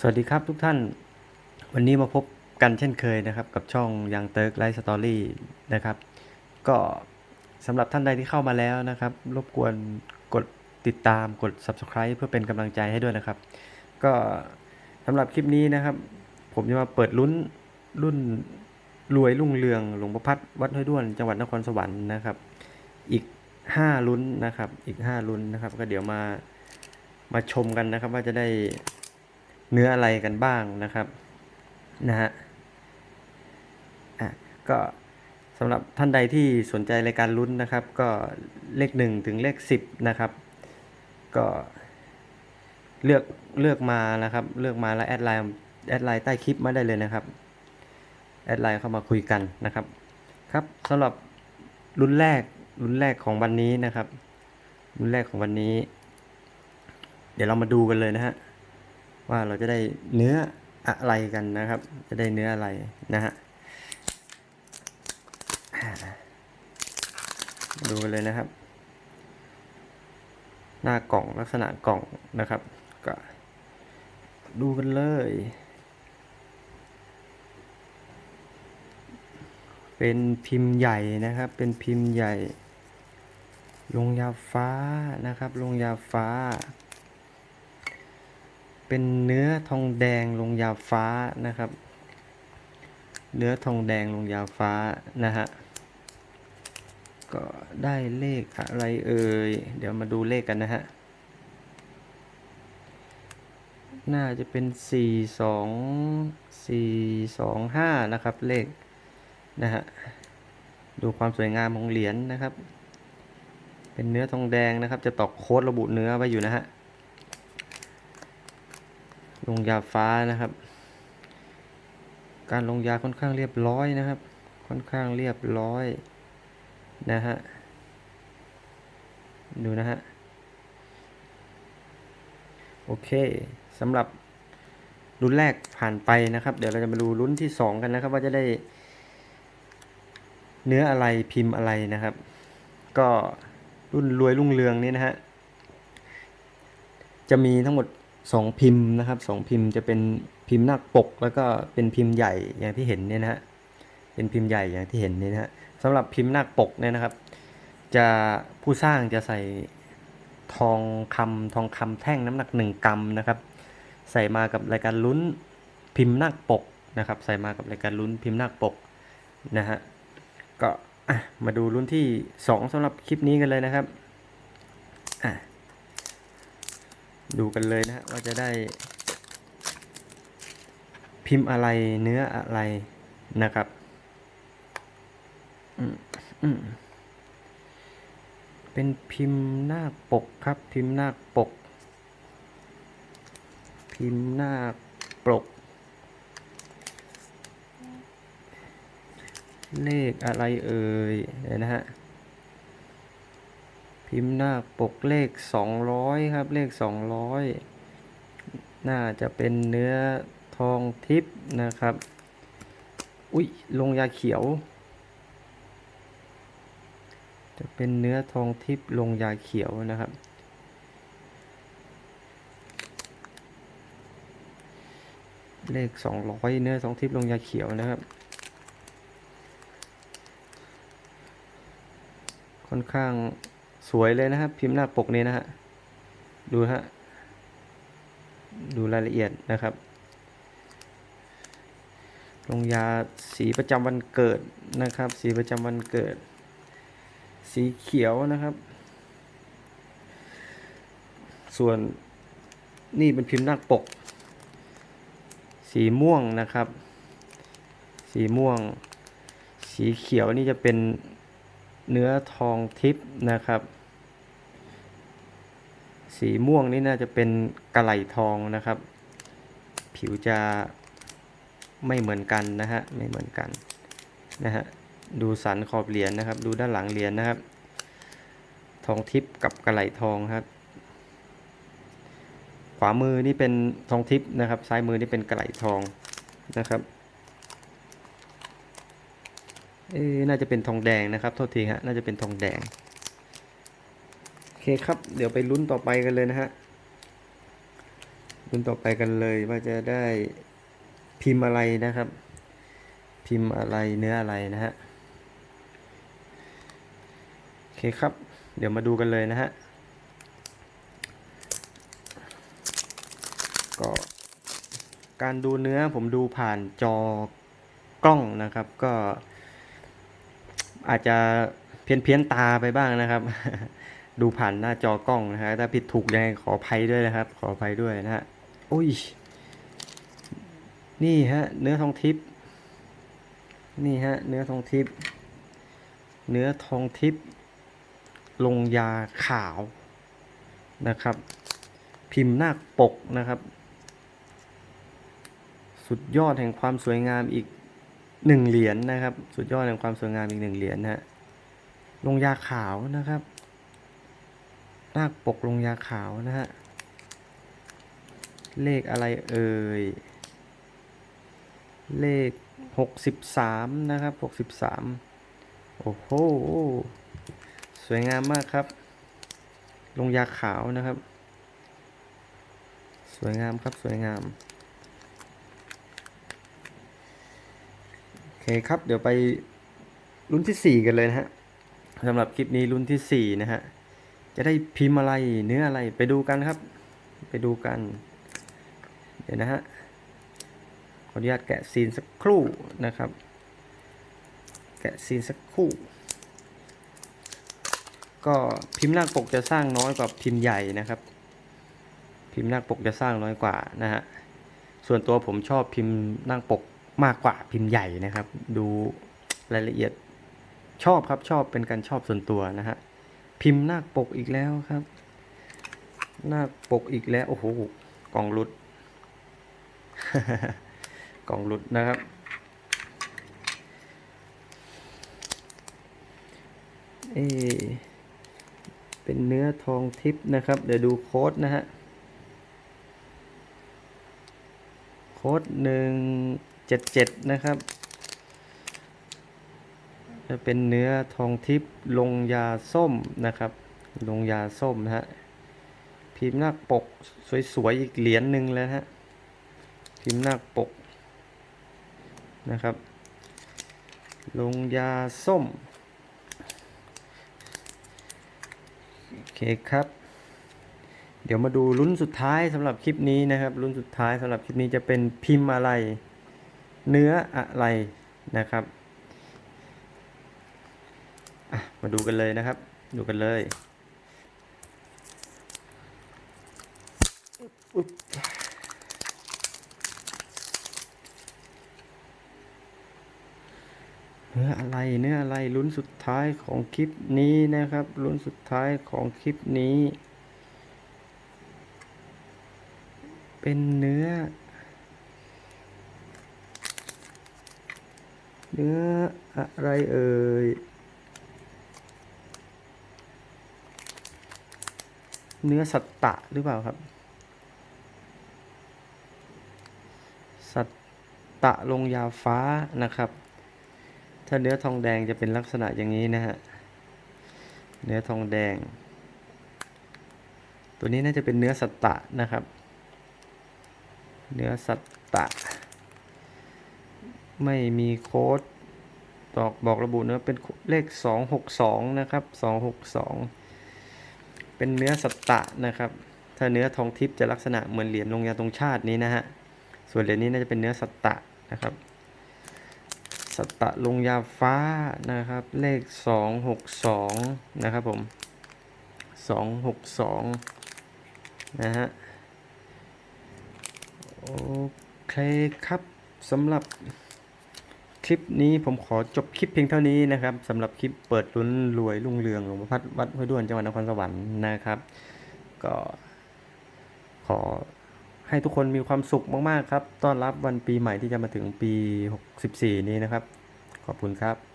สวัสดีครับทุกท่าน วันนี้มาพบกันเช่นเคยนะครับ กับช่องยังเติร์กไลฟ์สตอรี่นะครับ ก็สำหรับท่านใดที่เข้ามาแล้วนะครับ รบกวนกดติดตามกด subscribe เพื่อเป็นกำลังใจให้ด้วยนะครับ ก็สำหรับคลิปนี้นะครับ ผมจะมาเปิดลุ้นรุ่นรวยรุ่งเรืองหลวงประพัดวัดห้วยด้วนจังหวัดนครสวรรค์นะครับ อีก 5 ลุ้นนะครับ อีก 5 ลุ้นนะครับ ก็เดี๋ยวมามาชมกันนะครับ ว่าจะได้ เนื้ออะไรกันบ้างนะครับนะฮะอะก็สำหรับท่านใดที่สนใจรายการลุ้นนะครับ ก็เลขหนึ่งถึงเลขสิบนะครับ ก็เลือกเลือกมานะครับ เลือกมาแล้วแอดไลน์แอดไลน์ใต้คลิปมาได้เลยนะครับแอดไลน์เข้ามาคุยกันนะครับ ครับสำหรับรุ่นแรกรุ่นแรกของวันนี้นะครับ รุ่นแรกของวันนี้ เดี๋ยวเรามาดูกันเลยนะฮะ ว่าเราจะได้เนื้ออะไรกันนะครับ จะได้เนื้ออะไรนะฮะดูกันเลยนะครับ หน้ากล่องลักษณะกล่องนะครับ ก็ดูกันเลยเป็นพิมพ์ใหญ่นะครับ เป็นพิมพ์ใหญ่ ลงยาฟ้านะครับ ลงยาฟ้า เป็นเนื้อทองแดงลงยาฟ้านะครับ เนื้อทองแดงลงยาฟ้านะฮะ ก็ได้เลขอะไรเอ่ย เดี๋ยวมาดูเลขกันนะฮะ น่าจะเป็นสี่สองสี่สองห้านะครับเลขนะฮะ ดูความสวยงามของเหรียญนะครับ เป็นเนื้อทองแดงนะครับ จะตอกโค้ดระบุเนื้อไว้อยู่นะฮะ ลงยาฟ้านะครับ การลงยาค่อนข้างเรียบร้อยนะครับ ค่อนข้างเรียบร้อยนะฮะดูนะฮะโอเคสำหรับรุ่นแรกผ่านไปนะครับ เดี๋ยวเราจะมาดูรุ่นที่สองกันนะครับ ว่าจะได้ เนื้ออะไรพิมพ์อะไรนะครับ ก็รุ่นรวยรุ่งเรืองนี้นะฮะจะมีทั้งหมด 2พิมพ์นะครับสองพิมพ์จะเป็นพิมพ์หน้าปก แล้วก็เป็นพิมพ์ใหญ่อย่างที่เห็นเนี่ยนะฮะเป็นพิมพ์ใหญ่อย่างที่เห็นเนี่ยนะฮะสำหรับพิมพ์หน้าปกเนี่ยนะครับ จะผู้สร้างจะใส่ทองคำทองคำแท่งน้ำหนัก 1 กรัมนะครับ ใส่มากับรายการลุ้นพิมพ์หน้าปกนะครับ ใส่มากับรายการลุ้นพิมพ์หน้าปกนะฮะก็มาดูรุ่นที่ 2สำหรับคลิปนี้กันเลยนะครับอะ ดูกันเลยนะฮะว่าจะได้ พิมพ์อะไรเนื้ออะไรนะครับเป็นพิมพ์หน้าปกครับ พิมพ์หน้าปก พิมพ์หน้าปก เลขอะไรเอ่ยนะฮะ พิมพ์หน้าปกเลข 200 ครับ เลข 200 น่าจะเป็นเนื้อทองทิพย์นะครับ อุ๊ยลงยาเขียว จะเป็นเนื้อทองทิพย์ลงยาเขียวนะครับ เลข 200 เนื้อทองทิพย์ลงยาเขียวนะครับค่อนข้าง สวยเลยนะครับ พิมพ์หน้าปกนี้นะฮะดูฮะดูรายละเอียดนะครับ ลงยาสีประจำวันเกิดนะครับ สีประจำวันเกิด สีเขียวนะครับ ส่วนนี่เป็นพิมพ์หน้าปก สีม่วงนะครับ สีม่วง สีเขียวนี่จะเป็น เนื้อทองทิพย์นะครับ สีม่วงนี่น่าจะเป็นกระไหลทองนะครับ ผิวจะไม่เหมือนกันนะฮะไม่เหมือนกันนะฮะดูสันขอบเหรียญนะครับ ดูด้านหลังเหรียญนะครับ ทองทิพย์กับกระไหลทองครับ ขวามือนี่เป็นทองทิพย์นะครับ ซ้ายมือนี่เป็นกระไหลทองนะครับ เอ๊ะน่าจะเป็นทองแดงนะครับ โทษทีฮะ น่าจะเป็นทองแดง โอเคครับ เดี๋ยวไปลุ้นต่อไปกันเลยนะฮะรุ่นต่อไปกันเลยว่าจะได้พิมพ์อะไรนะครับ พิมพ์อะไรเนื้ออะไรนะฮะ โอเคครับ เดี๋ยวมาดูกันเลยนะฮะ ก็การดูเนื้อผมดูผ่านจอกล้องนะครับ ก็ อาจจะเพี้ยนเพี้ยนๆตาไปบ้างนะครับ ดูผ่านหน้าจอกล้องนะฮะถ้าผิดถูกยังไงขออภัยด้วยนะครับ ขออภัยด้วยนะฮะโอ้ยนี่ฮะ เนื้อทองทิพย์นี่ฮะ เนื้อทองทิพย์เนื้อทองทิพย์ลงยาขาวนะครับ พิมพ์หน้าปกนะครับ สุดยอดแห่งความสวยงามอีก หนึ่งเหรียญนะครับ สุดยอดแห่งความสวยงามอีกหนึ่งเหรียญนะฮะลงยาขาวนะครับหน้าปกลงยาขาวนะฮะเลขอะไรเอ่ยเลขหกสิบสามนะครับหกสิบสามโอ้โหสวยงามมากครับ ลงยาขาวนะครับ สวยงามครับสวยงาม อเคครับ เดี๋ยวไปรุ่นที่สี่กันเลยนะฮะสำหรับคลิปนี้รุ่นที่สี่นะฮะ จะได้พิมพ์อะไรเนื้ออะไรไปดูกันครับ ไปดูกัน เดี๋ยวนะฮะ ขออนุญาตแกะซีนสักครู่นะครับ แกะซีนสักครู่ ก็พิมพ์หน้าปกจะสร้างน้อยกว่าพิมพ์ใหญ่นะครับ พิมพ์หน้าปกจะสร้างน้อยกว่านะฮะ ส่วนตัวผมชอบพิมพ์หน้าปก มากกว่าพิมพ์ใหญ่นะครับ ดูรายละเอียดชอบครับชอบเป็นการชอบส่วนตัวนะฮะพิมพ์หน้าปกอีกแล้วครับ หน้าปกอีกแล้วโอ้โหกล่องรุดกล่องหลุดนะครับ เอเป็นเนื้อทองทิพย์นะครับ เดี๋ยวดูโค้ดนะฮะโค้ดหนึ่ง เจ็ดเจ็ดนะครับ จะเป็นเนื้อทองทิพย์ลงยาส้มนะครับ ลงยาส้มนะฮะ พิมพ์หน้าปกสวยๆอีกเหรียญหนึ่งแล้วฮะ พิมพ์หน้าปกนะครับ ลงยาส้ม โอเคครับเดี๋ยวมาดูลุ้นสุดท้ายสำหรับคลิปนี้นะครับลุ้นสุดท้ายสำหรับคลิปนี้จะเป็นพิมพ์อะไร เนื้ออะไรนะครับมาดูกันเลยนะครับ ดูกันเลยเนื้ออะไร เนื้ออะไร ลุ้นสุดท้ายของคลิปนี้นะครับ ลุ้นสุดท้ายของคลิปนี้ เป็นเนื้อ เนื้ออะไรเอ่ย เนื้อสัตตะหรือเปล่าครับ สัตตะลงยาฟ้านะครับ ถ้าเนื้อทองแดงจะเป็นลักษณะอย่างนี้นะฮะ เนื้อทองแดง ตัวนี้น่าจะเป็นเนื้อสัตตะนะครับ เนื้อสัตตะ ไม่มีโค้ดตอกบอกระบุเนื้อเป็นเลข 262 นะครับ 262 เป็นเนื้อสัตตะนะครับ ถ้าเนื้อทองทิพย์จะลักษณะเหมือนเหรียญลงยาตรงชาตินี้นะฮะ ส่วนเหรียญนี้น่าจะเป็นเนื้อสัตตะนะครับสตะลงยาฟ้านะครับ เลขสองหกสองนะครับผมสองหกสองนะฮะ โอเคครับสำหรับ ลิปนี้ผมขอจบคลิปเพียงเท่านี้นะครับสำหรับคลิปเปิดลุ้นรวยรุ่งเรืองหลวงพ่อพัดวัดห้วยด้วนจังหวัดนครสวรรค์นะครับ ก็ขอให้ทุกคนมีความสุขมาก ๆ ครับ ต้อนรับวันปีใหม่ที่จะมาถึงปี 64 นี้นะครับ ขอบคุณครับ